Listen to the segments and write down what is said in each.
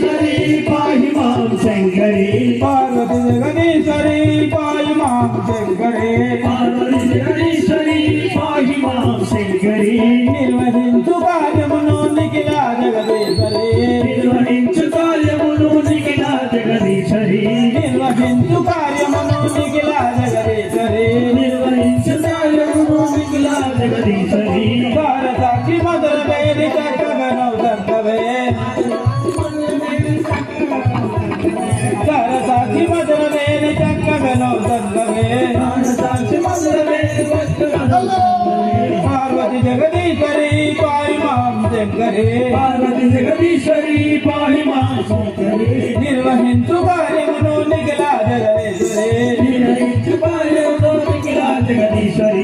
சரி பாய் மாம் சங்கரே பார்வதி ஜெகதீஸ்வரி பாய் மாம் சங்கரே पार्वती जगदीश्वरी पाहि माम शंकरे पार्वती जगदीश्वरी पाहि माम शंकरे निर्वहिंतु कार्य म्हणून निघला जगदीश्वरी। निर्वहिंतु कार्य म्हणून निघला जगदीश्वरी।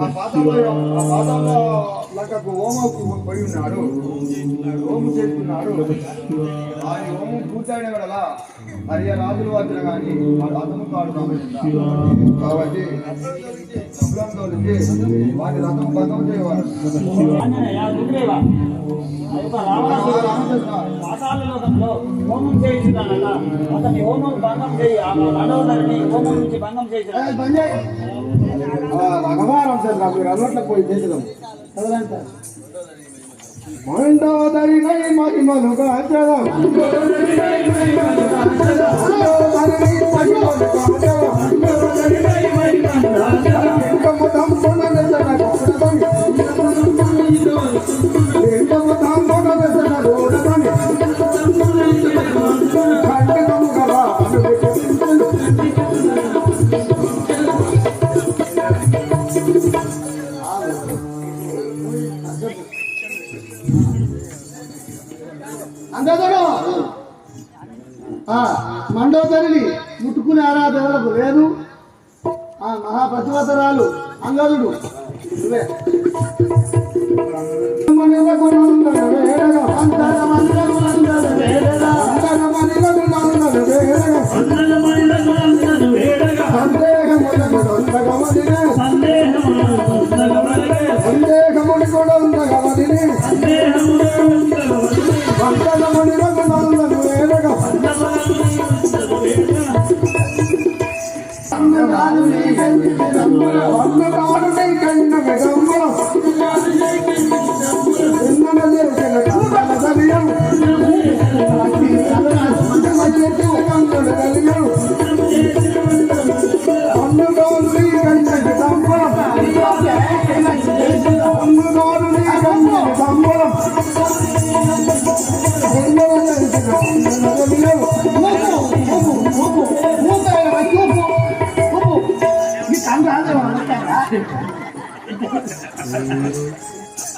ఆ పాతంలో ఆ పాతంలో లెక్కకు హోమకు పడి ఉన్నాడు. హోము చేసుకున్నాడు ఆ హోమం పూర్తయిన కదా హరియ రాజులు వచ్చిన కానీ ఆ రథము కాడు కాబట్టి శుభ్రంతో వాటి రథం భంగం హోమం చేయించుతానట. అతని హోమం భంగం చేయి. ఆ మండోదరిని హోమం నుంచి భంగం చేసిన రఘవారం సార్ నాకు అలవాట్లకు పోయి చేద్దాం మండోదరి మహిమలు కాచడం అందరూ మండోదరిని ముట్టుకునే ఆరాధనలకు లేదు ఆ మహాప్రతివతరాలు అంగదుడు. నువ్వే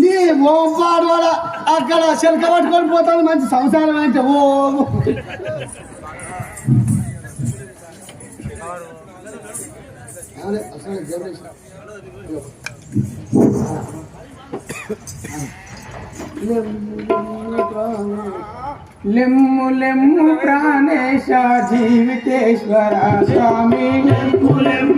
నీ ఓం పాడు వాడ అక్కడ శిల్క పట్టుకొని పోతాను మంచి సంసారం అంటే ఓ. లెమ్ము లెమ్ము ప్రాణేశ జీవితేశ్వర స్వామి. లెమ్ము